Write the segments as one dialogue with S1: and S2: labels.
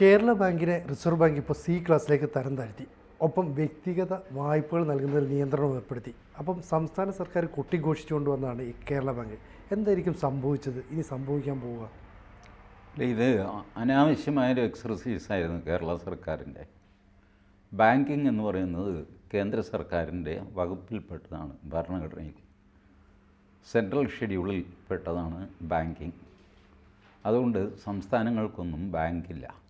S1: കേരള ബാങ്കിനെ reserve bank ഇപ്പോൾ C ക്ലാസ്സിലേക്ക് തരം താഴ്ത്തി. ഒപ്പം വ്യക്തിഗത വായ്പകൾ നൽകുന്നതിൽ നിയന്ത്രണം ഏർപ്പെടുത്തി. അപ്പം സംസ്ഥാന സർക്കാർ കൊട്ടിഘോഷിച്ചുകൊണ്ട് വന്നതാണ് ഈ കേരള ബാങ്ക്. എന്തായിരിക്കും സംഭവിച്ചത്? ഇനി സംഭവിക്കാൻ പോവുക.
S2: ഇത് അനാവശ്യമായൊരു എക്സർസൈസ് ആയിരുന്നു കേരള സർക്കാരിന്റെ. ബാങ്കിങ് എന്ന് പറയുന്നത് കേന്ദ്ര സർക്കാരിന്റെ വകുപ്പിൽപ്പെട്ടതാണ് ഭരണഘടനയിൽ സെൻട്രൽ ഷെഡ്യൂളിൽ പെട്ടതാണ് ബാങ്കിങ്. അതുകൊണ്ട് സംസ്ഥാനങ്ങൾക്കൊന്നും ബാങ്കില്ല.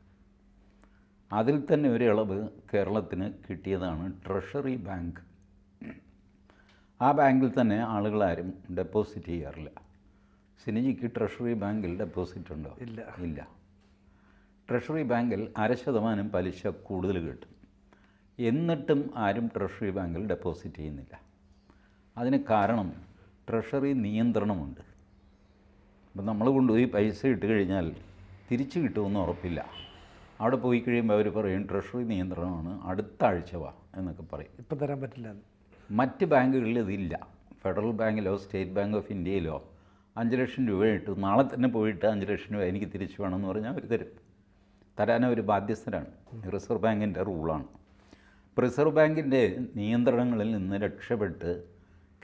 S2: അതിൽ തന്നെ ഒരു ഇളവ് കേരളത്തിന് കിട്ടിയതാണ് ട്രഷറി ബാങ്ക്. ആ ബാങ്കിൽ തന്നെ ആളുകളാരും ഡെപ്പോസിറ്റ് ചെയ്യാറില്ല. സിനിജിക്ക് ട്രഷറി ബാങ്കിൽ ഡെപ്പോസിറ്റ് ഉണ്ടോ?
S1: ഇല്ല.
S2: ഇല്ല. ട്രഷറി ബാങ്കിൽ അര ശതമാനം പലിശ കൂടുതൽ കിട്ടും. എന്നിട്ടും ആരും ട്രഷറി ബാങ്കിൽ ഡെപ്പോസിറ്റ് ചെയ്യുന്നില്ല. അതിന് കാരണം ട്രഷറി നിയന്ത്രണമുണ്ട്. അപ്പം നമ്മൾ കൊണ്ടുപോയി പൈസ ഇട്ട് കഴിഞ്ഞാൽ തിരിച്ചു കിട്ടുമെന്ന് ഉറപ്പില്ല. അവിടെ പോയി കഴിയുമ്പോൾ അവർ പറയും ട്രഷറി നിയന്ത്രണമാണ് അടുത്ത ആഴ്ച വാ എന്നൊക്കെ പറയും.
S1: ഇപ്പം തരാൻ പറ്റില്ല
S2: മറ്റ് ബാങ്കുകളിൽ ഇതില്ല ഫെഡറൽ ബാങ്കിലോ സ്റ്റേറ്റ് ബാങ്ക് ഓഫ് ഇന്ത്യയിലോ അഞ്ച് ലക്ഷം രൂപ ഇട്ടു നാളെ തന്നെ പോയിട്ട് അഞ്ച് ലക്ഷം രൂപ എനിക്ക് തിരിച്ചു വേണമെന്ന് പറഞ്ഞാൽ അവർ തരും. തരാൻ അവർ ബാധ്യസ്ഥരാണ്. റിസർവ് ബാങ്കിന്റെ റൂളാണ്. റിസർവ് ബാങ്കിന്റെ നിയന്ത്രണങ്ങളിൽ നിന്ന് രക്ഷപ്പെട്ട്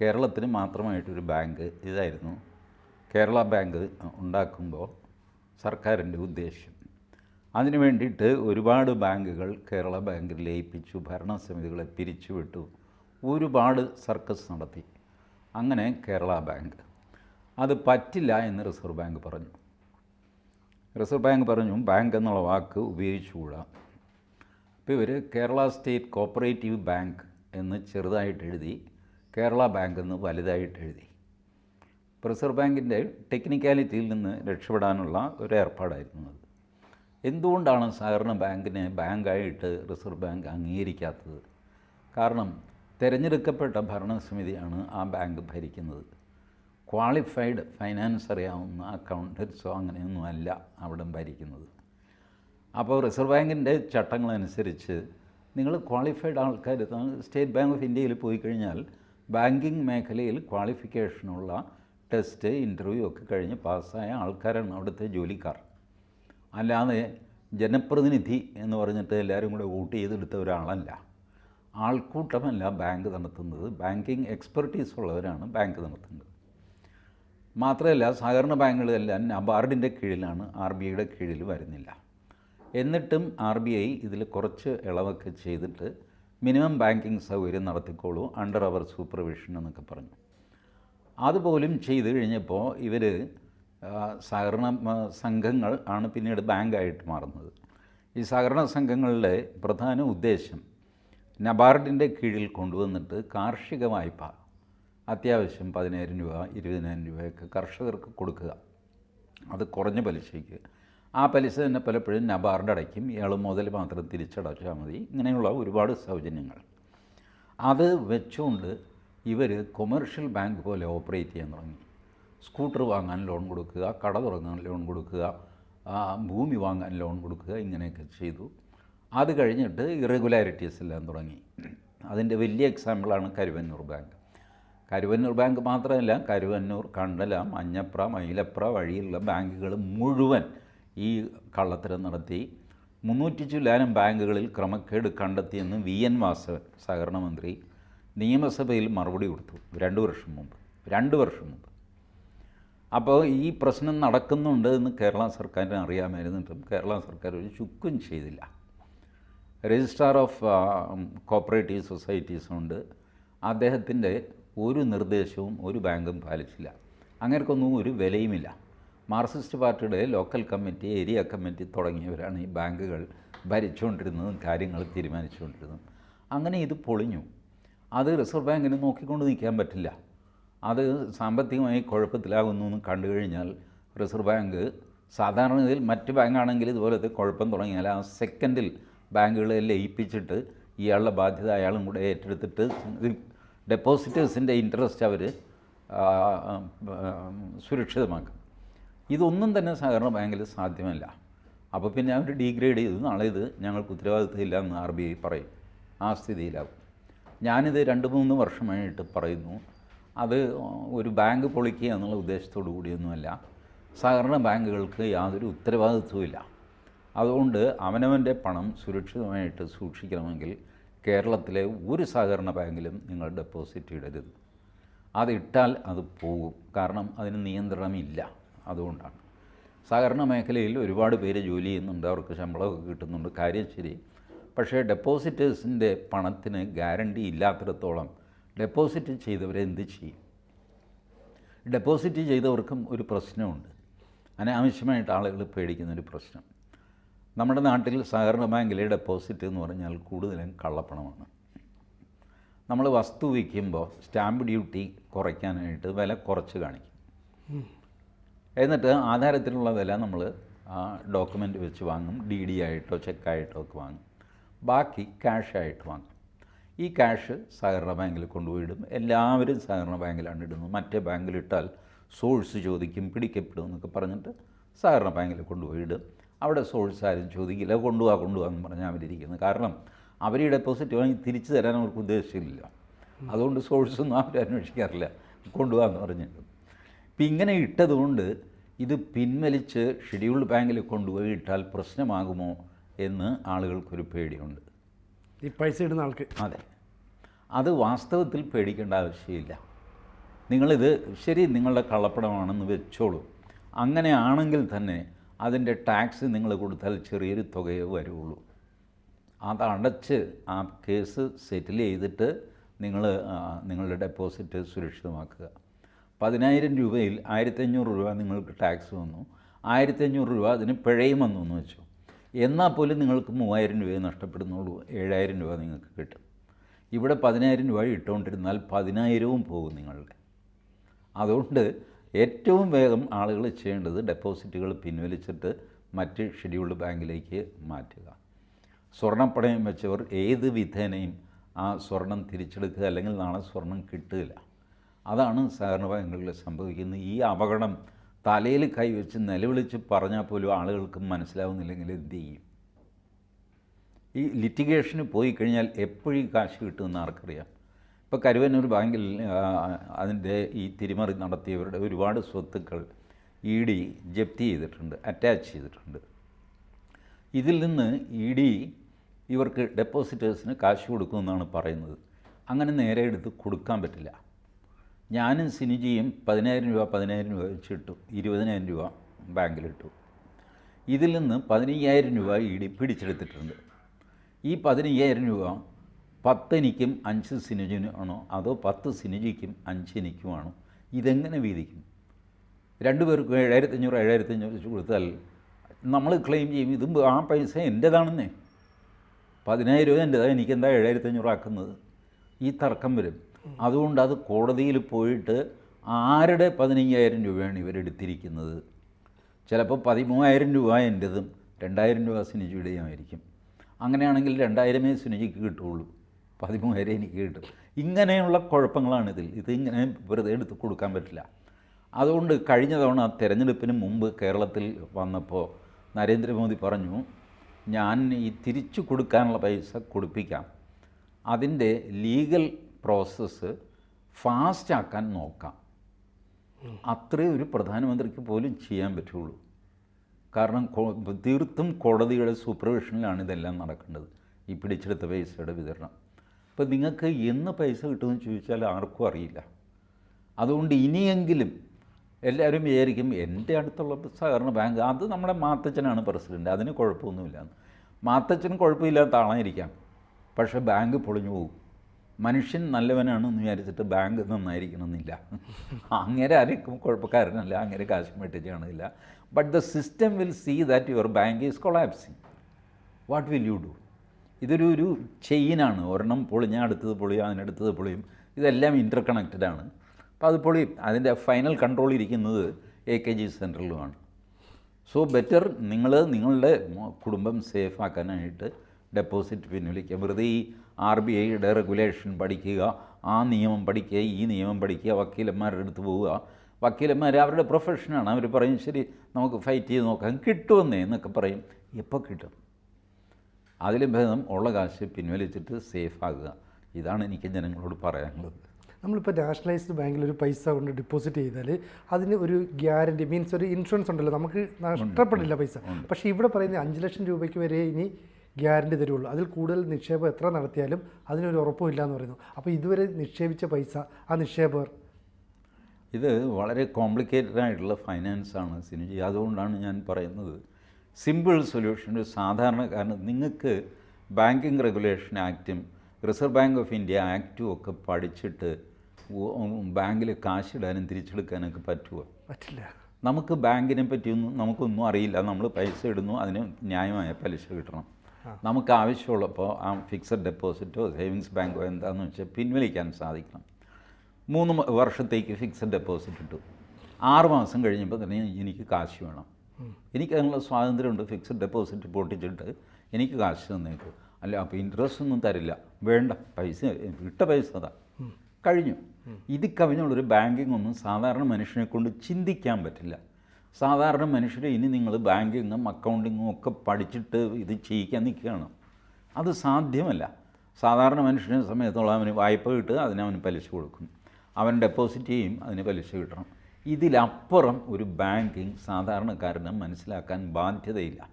S2: കേരളത്തിന് മാത്രമായിട്ടൊരു ബാങ്ക് ഇതായിരുന്നു. കേരള ബാങ്ക് ഉണ്ടാക്കുമ്പോൾ സർക്കാരിന്റെ ഉദ്ദേശ്യം. അതിനു വേണ്ടിയിട്ട് ഒരുപാട് ബാങ്കുകൾ കേരള ബാങ്കിൽ ലയിപ്പിച്ചു ഭരണസമിതികളെ പിരിച്ചുവിട്ടു ഒരുപാട് സർക്കസ് നടത്തി. അങ്ങനെ കേരള ബാങ്ക്. അത് പറ്റില്ല എന്ന് റിസർവ് ബാങ്ക് പറഞ്ഞു. റിസർവ് ബാങ്ക് പറഞ്ഞു ബാങ്ക് എന്നുള്ള വാക്ക് ഉപയോഗിച്ചുകൂടാ. അപ്പോൾ ഇവർ കേരള സ്റ്റേറ്റ് കോപ്പറേറ്റീവ് ബാങ്ക് എന്ന് ചെറുതായിട്ട് എഴുതി കേരള ബാങ്ക് എന്ന് വലുതായിട്ട് എഴുതി. റിസർവ് ബാങ്കിന്റെ ടെക്നിക്കാലിറ്റിയിൽ നിന്ന് രക്ഷപ്പെടാനുള്ള ഒരു ഏർപ്പാടായിരുന്നു അത്. എന്തുകൊണ്ടാണ് സഹകരണ ബാങ്കിനെ ബാങ്കായിട്ട് റിസർവ് ബാങ്ക് അംഗീകരിക്കാത്തത്? കാരണം തിരഞ്ഞെടുക്കപ്പെട്ട ഭരണസമിതിയാണ് ആ ബാങ്ക് ഭരിക്കുന്നത്. ക്വാളിഫൈഡ് ഫൈനാൻസ് അറിയാവുന്ന അക്കൗണ്ടൻസോ അങ്ങനെയൊന്നും അല്ല അവിടെ ഭരിക്കുന്നത്. അപ്പോൾ റിസർവ് ബാങ്കിന്റെ ചട്ടങ്ങളനുസരിച്ച് നിങ്ങൾ ക്വാളിഫൈഡ് ആൾക്കാർ സ്റ്റേറ്റ് ബാങ്ക് ഓഫ് ഇന്ത്യയിൽ പോയി കഴിഞ്ഞാൽ ബാങ്കിങ് മേഖലയിൽ ക്വാളിഫിക്കേഷനുള്ള ടെസ്റ്റ് ഇന്റർവ്യൂ ഒക്കെ കഴിഞ്ഞ് പാസ്സായ ആൾക്കാരാണ് അവിടുത്തെ ജോലിക്കാർ. അല്ലാതെ ജനപ്രതിനിധി എന്ന് പറഞ്ഞിട്ട് എല്ലാവരും കൂടെ വോട്ട് ചെയ്തെടുത്ത ഒരാളല്ല. ആൾക്കൂട്ടമല്ല ബാങ്ക് നടത്തുന്നത്. ബാങ്കിങ് എക്സ്പെർട്ടീസ് ഉള്ളവരാണ് ബാങ്ക് നടത്തുന്നത്. മാത്രമല്ല സഹകരണ ബാങ്കുകളെല്ലാം നബാർഡിന്റെ കീഴിലാണ് ആർ ബി ഐയുടെ കീഴിൽ വരുന്നില്ല. എന്നിട്ടും ആർ ബി ഐ ഇതിൽ കുറച്ച് ഇളവൊക്കെ ചെയ്തിട്ട് മിനിമം ബാങ്കിങ് സൗകര്യം നടത്തിക്കോളൂ അണ്ടർ അവർ സൂപ്പർവിഷൻ എന്നൊക്കെ പറഞ്ഞു. അതുപോലും ചെയ്തു കഴിഞ്ഞപ്പോൾ ഇവർ സഹകരണ സംഘങ്ങൾ ആണ് പിന്നീട് ബാങ്കായിട്ട് മാറുന്നത്. ഈ സഹകരണ സംഘങ്ങളുടെ പ്രധാന ഉദ്ദേശം നബാർഡിന്റെ കീഴിൽ കൊണ്ടുവന്നിട്ട് കാർഷിക വായ്പ അത്യാവശ്യം പതിനായിരം രൂപ ഇരുപതിനായിരം രൂപയൊക്കെ കർഷകർക്ക് കൊടുക്കുക. അത് കുറഞ്ഞ പലിശയ്ക്ക്. ആ പലിശ തന്നെ പലപ്പോഴും നബാർഡ് അടയ്ക്കും. ഇയാൾ മുതൽ മാത്രം തിരിച്ചടച്ചാൽ മതി. ഇങ്ങനെയുള്ള ഒരുപാട് സൗജന്യങ്ങൾ. അത് വെച്ചുകൊണ്ട് ഇവർ കൊമേർഷ്യൽ ബാങ്ക് പോലെ ഓപ്പറേറ്റ് ചെയ്യാൻ തുടങ്ങി. സ്കൂട്ടർ വാങ്ങാൻ ലോൺ കൊടുക്കുക കട തുടങ്ങാൻ ലോൺ കൊടുക്കുക ഭൂമി വാങ്ങാൻ ലോൺ കൊടുക്കുക ഇങ്ങനെയൊക്കെ ചെയ്തു. അത് കഴിഞ്ഞിട്ട് ഇറഗുലാരിറ്റീസ് എല്ലാം തുടങ്ങി. അതിന്റെ വലിയ എക്സാമ്പിളാണ് കരുവന്നൂർ ബാങ്ക്. കരുവന്നൂർ ബാങ്ക് മാത്രമല്ല കരുവന്നൂർ കണ്ടല മഞ്ഞപ്ര മയിലപ്ര വഴിയുള്ള ബാങ്കുകൾ മുഴുവൻ ഈ കള്ളത്തരം നടത്തി. മുന്നൂറ്റി ചില്ലാനം ബാങ്കുകളിൽ ക്രമക്കേട് കണ്ടെത്തിയെന്ന് വി. എൻ. വാസവൻ സഹകരണ മന്ത്രി നിയമസഭയിൽ മറുപടി കൊടുത്തു. രണ്ട് വർഷം മുമ്പ് രണ്ട് വർഷം മുമ്പ്. അപ്പോൾ ഈ പ്രശ്നം നടക്കുന്നുണ്ട് എന്ന് കേരള സർക്കാരിന് അറിയാമായിരുന്നിട്ടും കേരള സർക്കാർ ഒരു ചുക്കും ചെയ്തില്ല. രജിസ്ട്രാർ ഓഫ് കോപ്പറേറ്റീവ് സൊസൈറ്റീസുണ്ട് അദ്ദേഹത്തിന്റെ ഒരു നിർദ്ദേശവും ഒരു ബാങ്കും പാലിച്ചില്ല. അങ്ങനെയൊക്കൊന്നും ഒരു വിലയുമില്ല. മാർക്സിസ്റ്റ് പാർട്ടിയുടെ ലോക്കൽ കമ്മിറ്റി ഏരിയ കമ്മിറ്റി തുടങ്ങിയവരാണ് ഈ ബാങ്കുകൾ ഭരിച്ചുകൊണ്ടിരുന്നതും കാര്യങ്ങൾ തീരുമാനിച്ചുകൊണ്ടിരുന്നതും. അങ്ങനെ ഇത് പൊളിഞ്ഞു. അത് റിസർവ് ബാങ്കിന് നോക്കിക്കൊണ്ട് നിൽക്കാൻ പറ്റില്ല. അത് സാമ്പത്തികമായി കുഴപ്പത്തിലാകുന്നു എന്ന് കണ്ടു കഴിഞ്ഞാൽ റിസർവ് ബാങ്ക് സാധാരണ ഇതിൽ മറ്റ് ബാങ്കാണെങ്കിൽ ഇതുപോലത്തെ കുഴപ്പം തുടങ്ങിയാൽ ആ സെക്കൻഡിൽ ബാങ്കുകളെ ലയിപ്പിച്ചിട്ട് ഇയാളുടെ ബാധ്യത അയാളും കൂടെ ഏറ്റെടുത്തിട്ട് ഡെപ്പോസിറ്റേഴ്സിന്റെ ഇൻട്രസ്റ്റ് അവർ സുരക്ഷിതമാക്കും. ഇതൊന്നും തന്നെ സഹകരണ ബാങ്കിൽ സാധ്യമല്ല. അപ്പോൾ പിന്നെ അവർ ഡീഗ്രേഡ് ചെയ്തു. നാളെ ഇത് ഞങ്ങൾക്ക് ഉത്തരവാദിത്തമില്ല എന്ന് ആർ ബി ഐ പറയും. ആ സ്ഥിതിയിലാവും ഞാനിത് രണ്ട് മൂന്ന് വർഷമായിട്ട് പറയുന്നു. അത് ഒരു ബാങ്ക് പൊളിക്കുക എന്നുള്ള ഉദ്ദേശത്തോടു കൂടിയൊന്നുമല്ല. സഹകരണ ബാങ്കുകൾക്ക് യാതൊരു ഉത്തരവാദിത്വമില്ല അതുകൊണ്ട് അവനവന്റെ പണം സുരക്ഷിതമായിട്ട് സൂക്ഷിക്കണമെങ്കിൽ കേരളത്തിലെ ഒരു സഹകരണ ബാങ്കിലും നിങ്ങൾ ഡെപ്പോസിറ്റ് ഇടരുത്. അതിട്ടാൽ അത് പോകും. കാരണം അതിന് നിയന്ത്രണമില്ല. അതുകൊണ്ടാണ്. സഹകരണ മേഖലയിൽ ഒരുപാട് പേര് ജോലി ചെയ്യുന്നുണ്ട്. അവർക്ക് ശമ്പളമൊക്കെ കിട്ടുന്നുണ്ട്. കാര്യം ശരി. പക്ഷേ ഡെപ്പോസിറ്റേഴ്സിന്റെ പണത്തിന് ഗ്യാരണ്ടി ഇല്ലാത്തിടത്തോളം ഡെപ്പോസിറ്റ് ചെയ്തവരെ എന്ത് ചെയ്യും? ഡെപ്പോസിറ്റ് ചെയ്തവർക്കും ഒരു പ്രശ്നമുണ്ട്. അനാവശ്യമായിട്ട് ആളുകൾ പേടിക്കുന്നൊരു പ്രശ്നം. നമ്മുടെ നാട്ടിൽ സഹകരണ ബാങ്കിലെ ഡെപ്പോസിറ്റ് എന്ന് പറഞ്ഞാൽ കൂടുതലും കള്ളപ്പണമാണ്. നമ്മൾ വസ്തു വിൽക്കുമ്പോൾ സ്റ്റാമ്പ് ഡ്യൂട്ടി കുറയ്ക്കാനായിട്ട് വില കുറച്ച് കാണിക്കും. എന്നിട്ട് ആധാരത്തിലുള്ള വില നമ്മൾ ആ ഡോക്യുമെന്റ് വെച്ച് വാങ്ങും. ഡി ഡി ആയിട്ടോ ചെക്കായിട്ടോ ഒക്കെ വാങ്ങും. ബാക്കി ക്യാഷായിട്ട് വാങ്ങും. ഈ ക്യാഷ് സഹകരണ ബാങ്കിൽ കൊണ്ടുപോയിടും. എല്ലാവരും സഹകരണ ബാങ്കിലാണ് ഇടുന്നത്. മറ്റേ ബാങ്കിലിട്ടാൽ സോഴ്സ് ചോദിക്കും പിടിക്കപ്പെടും എന്നൊക്കെ പറഞ്ഞിട്ട് സഹകരണ ബാങ്കിൽ കൊണ്ടുപോയിടും. അവിടെ സോഴ്സ് ആരും ചോദിക്കില്ല. കൊണ്ടുപോകാ കൊണ്ടുപോകാ എന്ന് പറഞ്ഞാൽ അവരിയ്ക്കുന്നത് കാരണം അവർ ഈ ഡെപ്പോസിറ്റ് വാങ്ങി തിരിച്ചു തരാൻ അവർക്ക് ഉദ്ദേശമില്ല അതുകൊണ്ട് സോഴ്സൊന്നും അവർ അന്വേഷിക്കാറില്ല. കൊണ്ടുപോകാമെന്ന് പറഞ്ഞിട്ട് ഇപ്പം ഇങ്ങനെ ഇട്ടതുകൊണ്ട് ഇത് പിൻവലിച്ച് ഷെഡ്യൂൾഡ് ബാങ്കിൽ കൊണ്ടുപോയി ഇട്ടാൽ പ്രശ്നമാകുമോ എന്ന് ആളുകൾക്കൊരു പേടിയുണ്ട്.
S1: ഈ പൈസ ഇടുന്ന ആൾക്ക്.
S2: അതെ. അത് വാസ്തവത്തിൽ പേടിക്കേണ്ട ആവശ്യമില്ല. നിങ്ങളിത് ശരി നിങ്ങളുടെ കള്ളപ്പണമാണെന്ന് വെച്ചോളൂ. അങ്ങനെയാണെങ്കിൽ തന്നെ അതിന്റെ ടാക്സ് നിങ്ങൾ കൊടുത്താൽ ചെറിയൊരു തുകയേ വരുള്ളൂ. അതടച്ച് ആ കേസ് സെറ്റിൽ ചെയ്തിട്ട് നിങ്ങൾ നിങ്ങളുടെ ഡെപ്പോസിറ്റ് സുരക്ഷിതമാക്കുക. പതിനായിരം രൂപയിൽ ആയിരത്തഞ്ഞൂറ് രൂപ നിങ്ങൾക്ക് ടാക്സ് വന്നു. ആയിരത്തഞ്ഞൂറ് രൂപ അതിന് പിഴയും വന്നു എന്ന് വെച്ചു. എന്നാൽ പോലും നിങ്ങൾക്ക് മൂവായിരം രൂപയെ നഷ്ടപ്പെടുന്നുള്ളൂ. ഏഴായിരം രൂപ നിങ്ങൾക്ക് കിട്ടും. ഇവിടെ പതിനായിരം രൂപ ഇട്ടുകൊണ്ടിരുന്നാൽ പതിനായിരവും പോകും നിങ്ങളുടെ അതുകൊണ്ട് ഏറ്റവും വേഗം ആളുകൾ ചെയ്യേണ്ടത് ഡെപ്പോസിറ്റുകൾ പിൻവലിച്ചിട്ട് മറ്റ് ഷെഡ്യൂൾഡ് ബാങ്കിലേക്ക് മാറ്റുക. സ്വർണപ്പണയം വെച്ചവർ ഏത് വിധേനയും ആ സ്വർണം തിരിച്ചെടുക്കുക അല്ലെങ്കിൽ നാളെ സ്വർണം കിട്ടുകയില്ല. അതാണ് സഹകരണ ബാങ്കുകളിൽ സംഭവിക്കുന്നത് ഈ അപകടം. തലയിൽ കൈവച്ച് നിലവിളിച്ച് പറഞ്ഞാൽ പോലും ആളുകൾക്ക് മനസ്സിലാവുന്നില്ലെങ്കിൽ എന്ത് ചെയ്യും? ഈ ലിറ്റിഗേഷന് പോയി കഴിഞ്ഞാൽ എപ്പോഴും കാശ് കിട്ടുമെന്ന് ആർക്കറിയാം? ഇപ്പോൾ കരുവന്നൂർ ബാങ്കിൽ അതിന്റെ ഈ തിരിമറി നടത്തിയവരുടെ ഒരുപാട് സ്വത്തുക്കൾ ഇ ഡി ജപ്തി ചെയ്തിട്ടുണ്ട് അറ്റാച്ച് ചെയ്തിട്ടുണ്ട്. ഇതിൽ നിന്ന് ഇ ഡി ഇവർക്ക് ഡെപ്പോസിറ്റേഴ്സിന് കാശ് കൊടുക്കുമെന്നാണ് പറയുന്നത്. അങ്ങനെ നേരെ എടുത്ത് കൊടുക്കാൻ പറ്റില്ല. ഞാനും സിനിജിയും പതിനായിരം രൂപ പതിനായിരം രൂപ വെച്ചിട്ടു ഇരുപതിനായിരം രൂപ ബാങ്കിലിട്ടു. ഇതിൽ നിന്ന് പതിനയ്യായിരം രൂപ ഇ ഡി പിടിച്ചെടുത്തിട്ടുണ്ട്. ഈ പതിനയ്യായിരം രൂപ പത്ത് എനിക്കും അഞ്ച് സിനിജിനും ആണോ? അതോ പത്ത് സിനിജിക്കും അഞ്ച് എനിക്കുമാണോ ഇതെങ്ങനെ വീതിക്കും? രണ്ടുപേർക്കും ഏഴായിരത്തി അഞ്ഞൂറ് ഏഴായിരത്തി അഞ്ഞൂറ് വെച്ച് കൊടുത്താൽ നമ്മൾ ക്ലെയിം ചെയ്യും ഇതും ആ പൈസ എന്റേതാണെന്നേ. പതിനായിരം രൂപ എന്റേതാണ് എനിക്കെന്താ ഏഴായിരത്തി അഞ്ഞൂറ് ആക്കുന്നത്? ഈ തർക്കം വരും. അതുകൊണ്ട് അത് കോടതിയിൽ പോയിട്ട് ആരുടെ പതിനയ്യായിരം രൂപയാണ് ഇവരെടുത്തിരിക്കുന്നത് ചിലപ്പോൾ പതിമൂവായിരം രൂപ എന്റെതും രണ്ടായിരം രൂപ സിനിജിയുടെയും ആയിരിക്കും. അങ്ങനെയാണെങ്കിൽ രണ്ടായിരമേ സുനിജിക്ക് കിട്ടുള്ളൂ പതിമൂവായിരം എനിക്ക് കിട്ടും. ഇങ്ങനെയുള്ള കുഴപ്പങ്ങളാണ് ഇതിൽ ഇത് ഇങ്ങനെ വെറുതെ എടുത്ത് കൊടുക്കാൻ പറ്റില്ല. അതുകൊണ്ട് കഴിഞ്ഞ തവണ തെരഞ്ഞെടുപ്പിന് മുമ്പ് കേരളത്തിൽ വന്നപ്പോൾ നരേന്ദ്രമോദി പറഞ്ഞു ഞാൻ ഈ തിരിച്ചു കൊടുക്കാനുള്ള പൈസ കൊടുപ്പിക്കാം. അതിന്റെ ലീഗൽ പ്രോസസ്സ് ഫാസ്റ്റാക്കാൻ നോക്കാം. അത്രേ ഒരു പ്രധാനമന്ത്രിക്ക് പോലും ചെയ്യാൻ പറ്റുള്ളൂ. കാരണം തീർത്തും കോടതിയുടെ സൂപ്പർവിഷനിലാണ് ഇതെല്ലാം നടക്കേണ്ടത്. ഈ പിടിച്ചെടുത്ത പൈസയുടെ വിതരണം. അപ്പോൾ നിങ്ങൾക്ക് എന്ന് പൈസ കിട്ടുമെന്ന് ചോദിച്ചാൽ ആർക്കും അറിയില്ല. അതുകൊണ്ട് ഇനിയെങ്കിലും എല്ലാവരും വിചാരിക്കും എന്റെ അടുത്തുള്ള സഹകരണ ബാങ്ക് അത് നമ്മുടെ മാത്തച്ഛനാണ് പ്രസിഡന്റ് അതിന് കുഴപ്പമൊന്നുമില്ല മാത്തച്ഛന് കുഴപ്പമില്ലാത്ത ആളായിരിക്കാം. പക്ഷേ ബാങ്ക് പൊളിഞ്ഞു പോകും. മനുഷ്യൻ നല്ലവനാണെന്ന് വിചാരിച്ചിട്ട് ബാങ്ക് നന്നായിരിക്കണമെന്നില്ല. അങ്ങനെ ആരും കുഴപ്പക്കാരനല്ല അങ്ങനെ കാശ് വെട്ടിച്ച് ചെയ്യണമില്ല but the system will see that your bank is collapsing what will you do ഇതൊരു ഒരു ചെയിനാണ് ഒരെണ്ണം പൊളിഞ്ഞ അടുത്തത് പൊളിയും അതിനടുത്തത് പൊളിയും. ഇതെല്ലാം ഇന്റർ കണക്റ്റഡ് ആണ്. അപ്പോൾ അത് പൊളി അതിന്റെ ഫൈനൽ കൺട്രോൾ ഇരിക്കുന്നത് എ കെ ജി സെന്ററിലുമാണ് സോ ബെറ്റർ നിങ്ങൾ നിങ്ങളുടെ കുടുംബം സേഫ് ആക്കാനായിട്ട് ഡെപ്പോസിറ്റ് പിൻവലിക്കുക. വെറുതെ ഈ ആർ ബി ഐയുടെ റെഗുലേഷൻ പഠിക്കുക ആ നിയമം പഠിക്കുക ഈ നിയമം പഠിക്കുക വക്കീലന്മാരുടെ അടുത്ത് പോവുക. വക്കീലന്മാർ അവരുടെ പ്രൊഫഷനാണ്. അവർ പറയും ശരി നമുക്ക് ഫൈറ്റ് ചെയ്ത് നോക്കാം. കിട്ടുമെന്നേ എന്നൊക്കെ പറയും. എപ്പോൾ കിട്ടും? അതിലും ഭേദം ഉള്ള കാശ് പിൻവലിച്ചിട്ട് സേഫ് ആകുക. ഇതാണ് എനിക്ക് ജനങ്ങളോട് പറയാനുള്ളത്.
S1: നമ്മളിപ്പോൾ നാഷണലൈസ്ഡ് ബാങ്കിൽ ഒരു പൈസ കൊണ്ട് ഡിപ്പോസിറ്റ് ചെയ്താൽ അതിന് ഒരു ഗ്യാരണ്ടി മീൻസ് ഒരു ഇൻഷുറൻസ് ഉണ്ടല്ലോ. നമുക്ക് നഷ്ടപ്പെടില്ല പൈസ. പക്ഷേ ഇവിടെ പറയുന്ന അഞ്ച് ലക്ഷം രൂപയ്ക്ക് വരെ ഇനി ഗ്യാരണ്ടി തരുള്ളൂ. അതിൽ കൂടുതൽ നിക്ഷേപം എത്ര നടത്തിയാലും അതിനൊരു ഉറപ്പുമില്ല എന്ന് പറയുന്നു. അപ്പോൾ ഇതുവരെ നിക്ഷേപിച്ച പൈസ ആ നിക്ഷേപകർ?
S2: ഇത് വളരെ കോംപ്ലിക്കേറ്റഡ് ആയിട്ടുള്ള ഫൈനാൻസ് ഫൈനാൻസാണ് സിനിജി. അതുകൊണ്ടാണ് ഞാൻ പറയുന്നത്. സിമ്പിൾ സൊല്യൂഷൻ ഒരു കാരണം നിങ്ങൾക്ക് ബാങ്കിങ് റെഗുലേഷൻ ആക്റ്റും റിസർവ് ബാങ്ക് ഓഫ് ഇന്ത്യ ആക്റ്റും ഒക്കെ പഠിച്ചിട്ട് ബാങ്കിൽ കാശിടാനും തിരിച്ചെടുക്കാനൊക്കെ പറ്റുമോ
S1: പറ്റില്ല.
S2: നമുക്ക് ബാങ്കിനെ പറ്റിയൊന്നും നമുക്കൊന്നും അറിയില്ല. നമ്മൾ പൈസ ഇടുന്നു അതിന് ന്യായമായ പലിശ കിട്ടണം. നമുക്ക് ആവശ്യമുള്ളപ്പോൾ ആ ഫിക്സഡ് ഡെപ്പോസിറ്റോ സേവിങ്സ് ബാങ്കോ എന്താണെന്ന് വെച്ചാൽ പിൻവലിക്കാൻ സാധിക്കണം. മൂന്ന് വർഷത്തേക്ക് ഫിക്സഡ് ഡെപ്പോസിറ്റ് ഇട്ടു. ആറ് മാസം കഴിഞ്ഞപ്പോൾ തന്നെ എനിക്ക് കാശ് വേണം. എനിക്ക് അതിനുള്ള സ്വാതന്ത്ര്യമുണ്ട്. ഫിക്സഡ് ഡെപ്പോസിറ്റ് പൊട്ടിച്ചിട്ട് എനിക്ക് കാശ് തന്നേക്ക്. അല്ല അപ്പോൾ ഇൻട്രസ്റ്റ് ഒന്നും തരില്ല. വേണ്ട പൈസ ഇട്ട പൈസ അതാ. കഴിഞ്ഞു. ഇത് കവിഞ്ഞുള്ളൊരു ബാങ്കിങ് ഒന്നും സാധാരണ മനുഷ്യനെ കൊണ്ട് ചിന്തിക്കാൻ പറ്റില്ല. സാധാരണ മനുഷ്യർ ഇനി നിങ്ങൾ ബാങ്കിങ്ങും അക്കൗണ്ടിങ്ങും ഒക്കെ പഠിച്ചിട്ട് ഇത് ചെയ്യിക്കാൻ നിൽക്കുകയാണ്. അത് സാധ്യമല്ല. സാധാരണ മനുഷ്യനെ സമയത്തോളം അവന് വായ്പ കിട്ടുക അതിന് അവന് പലിശ കൊടുക്കും. അവൻ ഡെപ്പോസിറ്റ് ചെയ്യും അതിന് പലിശ കിട്ടണം. ഇതിലപ്പുറം ഒരു ബാങ്കിങ് സാധാരണക്കാരന് മനസ്സിലാക്കാൻ ബാധ്യതയില്ല.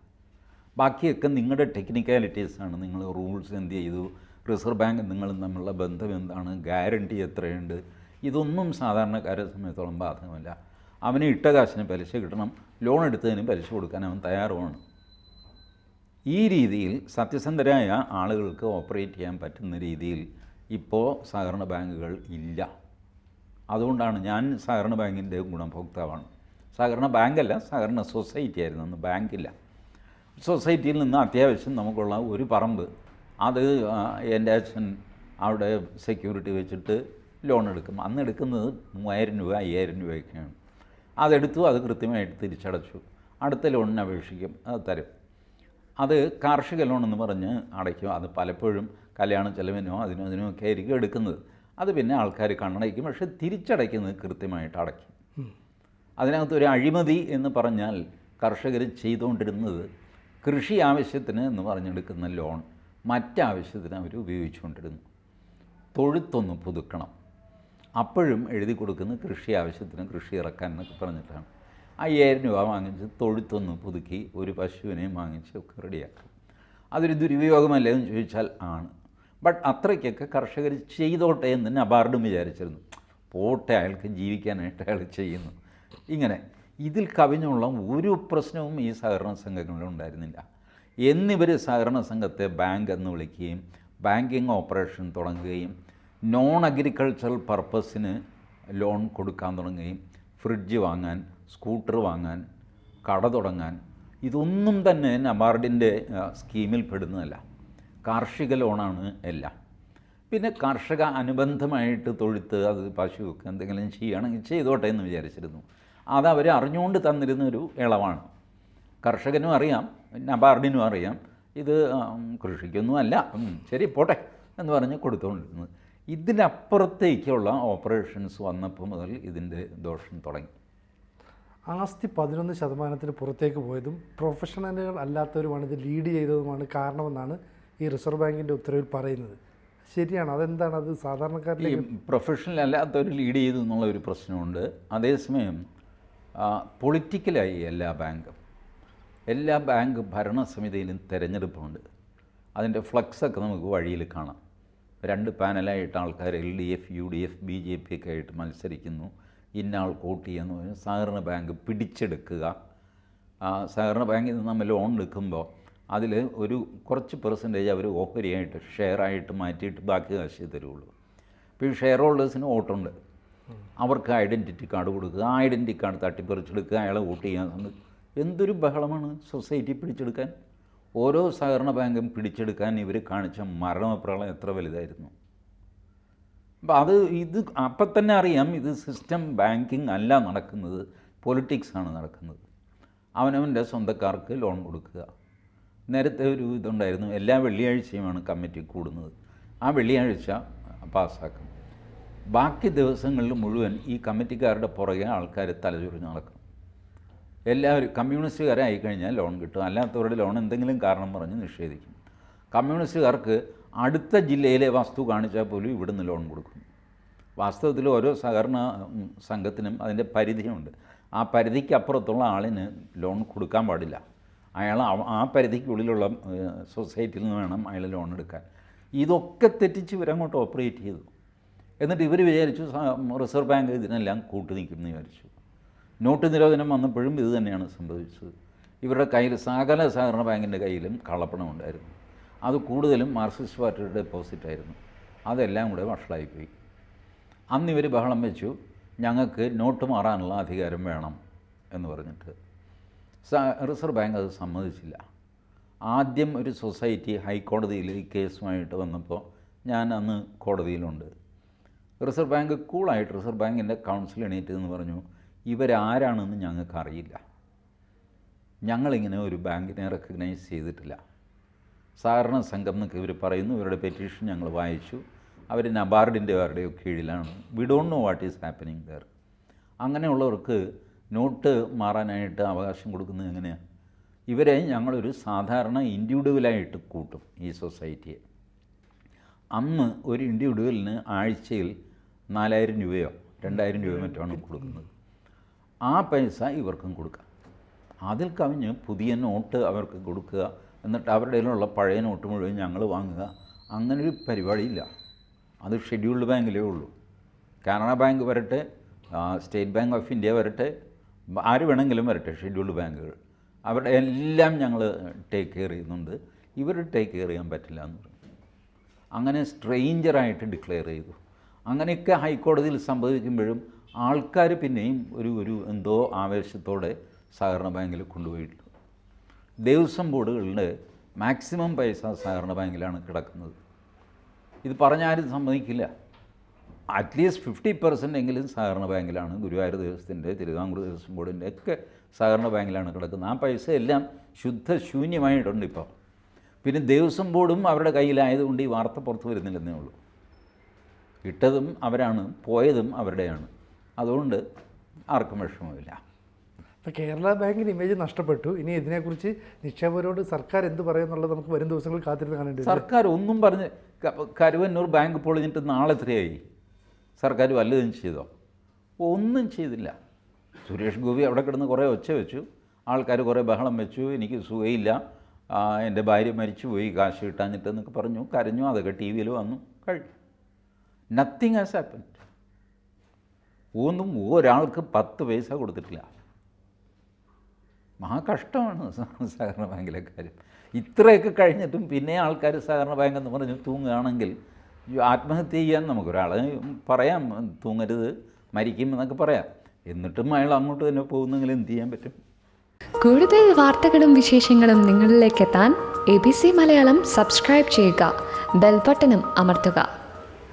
S2: ബാക്കിയൊക്കെ നിങ്ങളുടെ ടെക്നിക്കാലിറ്റീസാണ് നിങ്ങൾ റൂൾസ് എന്ത് ചെയ്തു? റിസർവ് ബാങ്ക് നിങ്ങളും തമ്മിലുള്ള ബന്ധം എന്താണ്? ഗ്യാരണ്ടി എത്രയുണ്ട്? ഇതൊന്നും സാധാരണക്കാരെ സമയത്തോളം ബാധകമല്ല. അവന് ഇട്ട കാശിന് പലിശ കിട്ടണം. ലോൺ എടുത്തതിന് പലിശ കൊടുക്കാൻ അവൻ തയ്യാറുമാണ്. ഈ രീതിയിൽ സത്യസന്ധരായ ആളുകൾക്ക് ഓപ്പറേറ്റ് ചെയ്യാൻ പറ്റുന്ന രീതിയിൽ ഇപ്പോൾ സഹകരണ ബാങ്കുകൾ ഇല്ല. അതുകൊണ്ടാണ് ഞാൻ സഹകരണ ബാങ്കിന്റെ ഗുണഭോക്താവാണ്. സഹകരണ ബാങ്കല്ല സഹകരണ സൊസൈറ്റി ആയിരുന്നു. അന്ന് ബാങ്കില്ല. സൊസൈറ്റിയിൽ നിന്ന് അത്യാവശ്യം നമുക്കുള്ള ഒരു പറമ്പ്. അത് എന്റെ അച്ഛൻ അവിടെ സെക്യൂരിറ്റി വെച്ചിട്ട് ലോൺ എടുക്കും. അന്ന് എടുക്കുന്നത് മൂവായിരം രൂപ അയ്യായിരം രൂപയൊക്കെയാണ്. അതെടുത്തു അത് കൃത്യമായിട്ട് തിരിച്ചടച്ചു. അടുത്ത ലോണിന് അപേക്ഷിക്കും അത് തരും. അത് കാർഷിക ലോൺ എന്ന് പറഞ്ഞ് അടയ്ക്കും. അത് പലപ്പോഴും കല്യാണ ചെലവിനോ അതിനോ അതിനോ ഒക്കെ ആയിരിക്കും എടുക്കുന്നത്. അത് പിന്നെ ആൾക്കാർ കണ്ണടയ്ക്കും പക്ഷെ തിരിച്ചടയ്ക്കുന്നത് കൃത്യമായിട്ട് അടയ്ക്കും. അതിനകത്ത് ഒരു അഴിമതി എന്ന് പറഞ്ഞാൽ കർഷകർ ചെയ്തുകൊണ്ടിരുന്നത് കൃഷി ആവശ്യത്തിന് എന്ന് പറഞ്ഞെടുക്കുന്ന ലോൺ മറ്റാവശ്യത്തിന് അവർ ഉപയോഗിച്ചുകൊണ്ടിരുന്നു. തൊഴുത്തൊന്ന് പുതുക്കണം. അപ്പോഴും എഴുതി കൊടുക്കുന്ന കൃഷി ആവശ്യത്തിന് കൃഷി ഇറക്കാൻ എന്നൊക്കെ പറഞ്ഞിട്ടാണ്. അയ്യായിരം രൂപ വാങ്ങിച്ച് തൊഴുത്തൊന്ന് പുതുക്കി ഒരു പശുവിനെയും വാങ്ങിച്ച് ഒക്കെ റെഡിയാക്കും. അതൊരു ദുരുപയോഗമല്ലേ എന്ന് ചോദിച്ചാൽ ആണ്. ബട്ട് അത്രയ്ക്കൊക്കെ കർഷകർ ചെയ്തോട്ടെ എന്ന് നബാർഡും വിചാരിച്ചിരുന്നു. പോട്ടെ അയാൾക്ക് ജീവിക്കാനായിട്ട് അയാൾ ചെയ്യുന്നു. ഇങ്ങനെ ഇതിൽ കവിഞ്ഞുള്ള ഒരു പ്രശ്നവും ഈ സഹകരണ സംഘങ്ങളിൽ ഉണ്ടായിരുന്നില്ല. എന്നിവർ സഹകരണ സംഘത്തെ ബാങ്ക് എന്ന് വിളിക്കുകയും ബാങ്കിങ് ഓപ്പറേഷൻ തുടങ്ങുകയും നോൺ അഗ്രികൾച്ചറൽ പർപ്പസിന് ലോൺ കൊടുക്കാൻ തുടങ്ങുകയും ഫ്രിഡ്ജ് വാങ്ങാൻ സ്കൂട്ടർ വാങ്ങാൻ കട തുടങ്ങാൻ ഇതൊന്നും തന്നെ നബാർഡിന്റെ സ്കീമിൽ പെടുന്നതല്ല. കാർഷിക ലോണാണ് എല്ലാം. പിന്നെ കർഷക അനുബന്ധമായിട്ട് തൊഴുത്ത് അത് പശുവൊക്കെ എന്തെങ്കിലും ചെയ്യുകയാണെങ്കിൽ ചെയ്തോട്ടെ എന്ന് വിചാരിച്ചിരുന്നു. അത് അവർ അറിഞ്ഞുകൊണ്ട് തന്നിരുന്ന ഒരു ഇളവാണ്. കർഷകനും അറിയാം നബാർഡിനും അറിയാം. ഇത് കൃഷിക്കൊന്നും അല്ല. ശരി പോട്ടെ എന്ന് പറഞ്ഞ് കൊടുത്തുകൊണ്ടിരുന്നത് ഇതിനപ്പുറത്തേക്കുള്ള ഓപ്പറേഷൻസ് വന്നപ്പോൾ മുതൽ ഇതിന്റെ ദോഷം തുടങ്ങി.
S1: ആസ്തി പതിനൊന്ന് ശതമാനത്തിന് പുറത്തേക്ക് പോയതും പ്രൊഫഷണലുകൾ അല്ലാത്തവരുമാണ് ഇത് ലീഡ് ചെയ്തതുമാണ് കാരണമെന്നാണ് ഈ റിസർവ് ബാങ്കിന്റെ ഉത്തരവിൽ പറയുന്നത്. ശരിയാണ്? അതെന്താണ്? അത് സാധാരണക്കാരിലേക്ക്
S2: പ്രൊഫഷണൽ അല്ലാത്തവർ ലീഡ് ചെയ്തു എന്നുള്ള ഒരു പ്രശ്നമുണ്ട്. അതേസമയം പൊളിറ്റിക്കലായി എല്ലാ ബാങ്കും എല്ലാ ബാങ്ക് ഭരണസമിതിയിലും തിരഞ്ഞെടുപ്പുണ്ട്. അതിന്റെ ഫ്ലക്സൊക്കെ നമുക്ക് വഴിയിൽ കാണാം. രണ്ട് പാനലായിട്ട് ആൾക്കാർ L D F U D F B J P ഒക്കെ ആയിട്ട് മത്സരിക്കുന്നു. ഇന്ന ആൾ വോട്ട് ചെയ്യുന്നു. സഹകരണ ബാങ്ക് പിടിച്ചെടുക്കുക. സഹകരണ ബാങ്കിൽ നിന്ന് നമ്മൾ ലോൺ എടുക്കുമ്പോൾ അതിൽ ഒരു കുറച്ച് പെർസെന്റേജ് അവർ ഓഹരിയായിട്ട് ഷെയറായിട്ട് മാറ്റിയിട്ട് ബാക്കി കാശ് തരുള്ളൂ. ഇപ്പോൾ ഈ ഷെയർ ഹോൾഡേഴ്സിന് വോട്ടുണ്ട്. അവർക്ക് ഐഡന്റിറ്റി കാർഡ് കൊടുക്കുക. ആ ഐഡന്റിറ്റി കാർഡ് തട്ടിപ്പറിച്ചെടുക്കുക. അയാളെ വോട്ട് ചെയ്യാൻ എന്തൊരു ബഹളമാണ് സൊസൈറ്റി പിടിച്ചെടുക്കാൻ. ഓരോ സഹകരണ ബാങ്കും പിടിച്ചെടുക്കാൻ ഇവർ കാണിച്ച മരണപ്രളയം എത്ര വലുതായിരുന്നു? അപ്പം അത് ഇത് അപ്പം തന്നെ അറിയാം ഇത് സിസ്റ്റം ബാങ്കിങ് അല്ല നടക്കുന്നത് പൊളിറ്റിക്സ് ആണ് നടക്കുന്നത്. അവനവന്റെ സ്വന്തക്കാർക്ക് ലോൺ കൊടുക്കുക. നേരത്തെ ഒരു ഇതുണ്ടായിരുന്നു എല്ലാ വെള്ളിയാഴ്ചയുമാണ് കമ്മിറ്റി കൂടുന്നത്. ആ വെള്ളിയാഴ്ച പാസ്സാക്കും. ബാക്കി ദിവസങ്ങളിൽ മുഴുവൻ ഈ കമ്മിറ്റിക്കാരുടെ പുറകെ ആൾക്കാർ തലചുറിഞ്ഞ് നടക്കും. എല്ലാവരും കമ്മ്യൂണിസ്റ്റുകാരായി കഴിഞ്ഞാൽ ലോൺ കിട്ടും. അല്ലാത്തവരുടെ ലോൺ എന്തെങ്കിലും കാരണം പറഞ്ഞ് നിഷേധിക്കും. കമ്മ്യൂണിസ്റ്റുകാർക്ക് അടുത്ത ജില്ലയിലെ വസ്തു കാണിച്ചാൽ പോലും ഇവിടുന്ന് ലോൺ കൊടുക്കും. വാസ്തവത്തിൽ ഓരോ സഹകരണ സംഘത്തിനും അതിന്റെ പരിധിയുണ്ട്. ആ പരിധിക്കപ്പുറത്തുള്ള ആളിന് ലോൺ കൊടുക്കാൻ പാടില്ല. അയാൾ ആ പരിധിക്കുള്ളിലുള്ള സൊസൈറ്റിയിൽ നിന്ന് വേണം അയാൾ ലോൺ എടുക്കാൻ. ഇതൊക്കെ തെറ്റിച്ച് ഇവരങ്ങോട്ട് ഓപ്പറേറ്റ് ചെയ്തു. എന്നിട്ട് ഇവർ വിചാരിച്ചു റിസർവ് ബാങ്ക് ഇതിനെല്ലാം കൂട്ടു നിൽക്കുമെന്ന് വിചാരിച്ചു. നോട്ട് നിരോധനം വന്നപ്പോഴും ഇത് തന്നെയാണ് സംഭവിച്ചത്. ഇവരുടെ കയ്യിൽ സകല സഹകരണ ബാങ്കിന്റെ കയ്യിലും കള്ളപ്പണം ഉണ്ടായിരുന്നു. അത് കൂടുതലും മാർക്സിസ്റ്റ് പാർട്ടിയുടെ ഡെപ്പോസിറ്റ് ആയിരുന്നു. അതെല്ലാം കൂടെ വഷളായിപ്പോയി. അന്ന് ഇവർ ബഹളം വെച്ചു ഞങ്ങൾക്ക് നോട്ട് മാറാനുള്ള അധികാരം വേണം എന്ന് പറഞ്ഞിട്ട്. റിസർവ് ബാങ്ക് അത് സമ്മതിച്ചില്ല. ആദ്യം ഒരു സൊസൈറ്റി ഹൈക്കോടതിയിൽ ഈ കേസുമായിട്ട് വന്നപ്പോൾ ഞാൻ അന്ന് കോടതിയിലുണ്ട്. റിസർവ് ബാങ്ക് കൂളായിട്ട് റിസർവ് ബാങ്കിന്റെ കൗൺസിൽ എണീറ്റ് എന്ന് പറഞ്ഞു. ഇവരാരാണെന്ന് ഞങ്ങൾക്ക് അറിയില്ല ഞങ്ങളിങ്ങനെ ഒരു ബാങ്കിനെ റെക്കഗ്നൈസ് ചെയ്തിട്ടില്ല. സഹകരണ സംഘം എന്നൊക്കെ ഇവർ പറയുന്നു. ഇവരുടെ പെറ്റീഷൻ ഞങ്ങൾ വായിച്ചു. അവർ നബാർഡിന്റെ അവരുടെയോ കീഴിലാണ്. We don't know what is happening there അങ്ങനെയുള്ളവർക്ക് നോട്ട് മാറാനായിട്ട് അവകാശം കൊടുക്കുന്നത് എങ്ങനെയാണ് ഇവരെ ഞങ്ങളൊരു സാധാരണ ഇൻഡിവിജ്വലായിട്ട് കൂട്ടും ഈ സൊസൈറ്റിയെ അന്ന് ഒരു ഇൻഡിവിജ്വലിന് ആഴ്ചയിൽ നാലായിരം രൂപയോ രണ്ടായിരം രൂപയോ മറ്റോ ആണ് കൊടുക്കുന്നത്. ആ പൈസ ഇവർക്കും കൊടുക്കുക അതിൽ കവിഞ്ഞ് പുതിയ നോട്ട് അവർക്ക് കൊടുക്കുക എന്നിട്ട് അവരുടെ കയ്യിലുള്ള പഴയ നോട്ട് മുഴുവൻ ഞങ്ങൾ വാങ്ങുക അങ്ങനൊരു പരിപാടിയില്ല. അത് ഷെഡ്യൂൾഡ് ബാങ്കിലേ ഉള്ളൂ. കാനറ ബാങ്ക് വരട്ടെ സ്റ്റേറ്റ് ബാങ്ക് ഓഫ് ഇന്ത്യ വരട്ടെ ആര് വേണമെങ്കിലും വരട്ടെ ഷെഡ്യൂൾഡ് ബാങ്കുകൾ. അവരുടെ എല്ലാം ഞങ്ങൾ ടേക്ക് കെയർ ചെയ്യുന്നുണ്ട്. ഇവർ ടേക്ക് കെയർ ചെയ്യാൻ പറ്റില്ല എന്ന് പറഞ്ഞു. അങ്ങനെ സ്ട്രെയിഞ്ചറായിട്ട് ഡിക്ലെയർ ചെയ്തു. അങ്ങനെയൊക്കെ ഹൈക്കോടതിയിൽ സംഭവിക്കുമ്പോഴും ആൾക്കാർ പിന്നെയും ഒരു ഒരു എന്തോ ആവേശത്തോടെ സഹകരണ ബാങ്കിൽ കൊണ്ടുപോയിട്ടുണ്ട്. ദേവസ്വം ബോർഡുകളിൽ മാക്സിമം പൈസ സഹകരണ ബാങ്കിലാണ് കിടക്കുന്നത്. ഇത് പറഞ്ഞാലും സമ്മതിക്കില്ല. അറ്റ്ലീസ്റ്റ് ഫിഫ്റ്റി പെർസെന്റ് എങ്കിലും സഹകരണ ബാങ്കിലാണ്. ഗുരുവായൂർ ദേവസ്വത്തിന്റെ തിരുവിതാംകൂർ ദേവസ്വം ബോർഡിന്റെ ഒക്കെ സഹകരണ ബാങ്കിലാണ് കിടക്കുന്നത്. ആ പൈസ എല്ലാം ശുദ്ധശൂന്യമായിട്ടുണ്ട് ഇപ്പോൾ പിന്നെ ദേവസ്വം ബോർഡും അവരുടെ കയ്യിലായതുകൊണ്ട് ഈ വാർത്ത പുറത്ത് വരുന്നില്ലെന്നേ ഉള്ളൂ. ഇട്ടതും അവരാണ് പോയതും അവരുടെയാണ്. അതുകൊണ്ട് ആർക്കും വിഷമമില്ല
S1: അപ്പോൾ കേരള ബാങ്കിന് ഇമേജ് നഷ്ടപ്പെട്ടു. ഇനി ഇതിനെക്കുറിച്ച് നിക്ഷേപകരോട് സർക്കാർ എന്ത് പറയുമെന്നുള്ളത് നമുക്ക് വരും ദിവസങ്ങളിൽ കാത്തിരുന്ന് കാണേണ്ടി
S2: സർക്കാർ ഒന്നും പറഞ്ഞ് കരുവന്നൂർ ബാങ്ക് പൊളിഞ്ഞിട്ട് നാളെ എത്രയായി? സർക്കാർ വല്ലതും ചെയ്തോ? ഒന്നും ചെയ്തില്ല. സുരേഷ് ഗോപി അവിടെ കിടന്ന് കുറേ ഒച്ച വെച്ചു. ആൾക്കാർ കുറേ ബഹളം വെച്ചു. എനിക്ക് സുഖയില്ല. എന്റെ ഭാര്യ മരിച്ചുപോയി. കാശ് കിട്ടാഞ്ഞിട്ടെന്നൊക്കെ പറഞ്ഞു. കരഞ്ഞു. അതൊക്കെ ടി വിയിൽ വന്നു. കഴിഞ്ഞു. നത്തിങ് ഹാസ് ഹാപ്പൻ ഒന്നും ഒരാൾക്ക് പത്ത് പൈസ കൊടുത്തിട്ടില്ല. മഹാ കഷ്ടമാണ് സ- സഹകരണ ബാങ്കിലെ കാര്യം. ഇത്രയൊക്കെ കഴിഞ്ഞിട്ടും പിന്നെ ആൾക്കാർ സഹകരണ ബാങ്ക് എന്ന് പറഞ്ഞ് തൂങ്ങുകയാണെങ്കിൽ ആത്മഹത്യ ചെയ്യാൻ നമുക്കൊരാൾ പറയാം തൂങ്ങരുത് മരിക്കും എന്നൊക്കെ പറയാം. എന്നിട്ടും അയാൾ അങ്ങോട്ട് തന്നെ പോകുന്നെങ്കിൽ എന്ത് ചെയ്യാൻ പറ്റും?
S3: കൂടുതൽ വാർത്തകളും വിശേഷങ്ങളും നിങ്ങളിലേക്ക് എത്താൻ A B C Malayalam subscribe ചെയ്യുക ബെൽബട്ടനും അമർത്തുക.